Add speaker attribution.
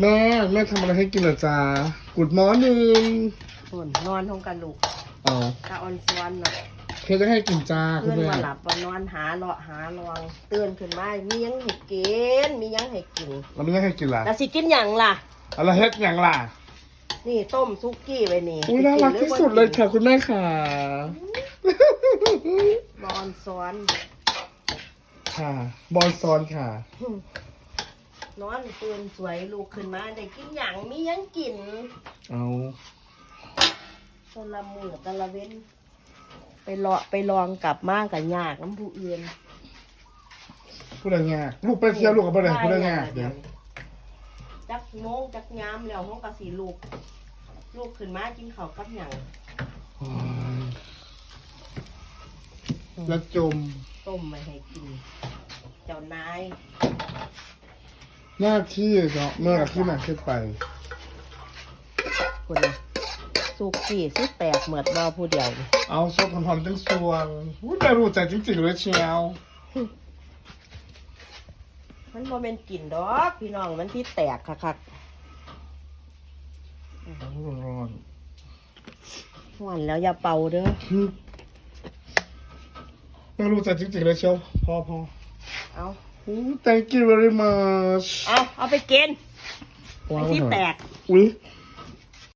Speaker 1: แม่แม่ทำอะไรให้กินเหรอจ๊ะกุดมอร์นิ่ง
Speaker 2: ส่วนนอนท้องกันลูก
Speaker 1: อ๋อกะ
Speaker 2: ออนซวนเนาะ
Speaker 1: เพื่อจะให้กินจ้าคุ
Speaker 2: เพื่
Speaker 1: ณ
Speaker 2: อน
Speaker 1: แม่
Speaker 2: มาหลับว่านอนหาเลาะหาลองตื่นขึ้นมา มีหยังให้กิน มีหยังให้กิน
Speaker 1: เราไม่ได้ให้กินล่ะ
Speaker 2: แล้วสิกินหยังล่ะ
Speaker 1: อะไรเฮ็ดอย่างล่ะ
Speaker 2: นี่ต้มซุกี้ไว้นี่
Speaker 1: อุ้ยน่ารักที่สุดเลยค่ะคุณแม่ค่ะ
Speaker 2: บอนซ้อน
Speaker 1: ค่ะ บอลซอนค่ะ
Speaker 2: นอนตื่นสวยลูกขึ้นมาได้กินหยังมีหยังกิน
Speaker 1: เอา
Speaker 2: ตะละมือตะละเว้น ไปเลาะไปลองกลับมากับยากน้ำผู้อื่น
Speaker 1: พูดอะไรยากลูกไปเที่ยวลูกกับอะไรพูดอะไรยากเดี๋ยว
Speaker 2: จักโมงจักยามแล้วห้องกะสีลูก ลูกขึ้นมากินข้าวกับหยัง
Speaker 1: โอ้ยแล้วจม
Speaker 2: ต้มมาให้กิน เจ้านาย
Speaker 1: หน้าที่เนาะเมื่อกับที่หนักขึ้นไป
Speaker 2: คนน่ะสุกี้สิแตกเหมือดบอผู้เดียวนี่
Speaker 1: เอาซดหอมๆจังสวงอุ๊ยแม่รู้ใจจริงๆเลยเชียว
Speaker 2: มันบ่เป็นกลิ่นดอกพี่น้องมันที่แตกคัก
Speaker 1: ร้อน
Speaker 2: ๆหวานแล้วอย่าเป่าเด้อ
Speaker 1: ๆแม่รู้ใจจริงๆเลยเชียวพอพอ
Speaker 2: เอา
Speaker 1: อู้ thank you very much
Speaker 2: เอาเอาไปกินไอ้ที่แตก
Speaker 1: อุ้ย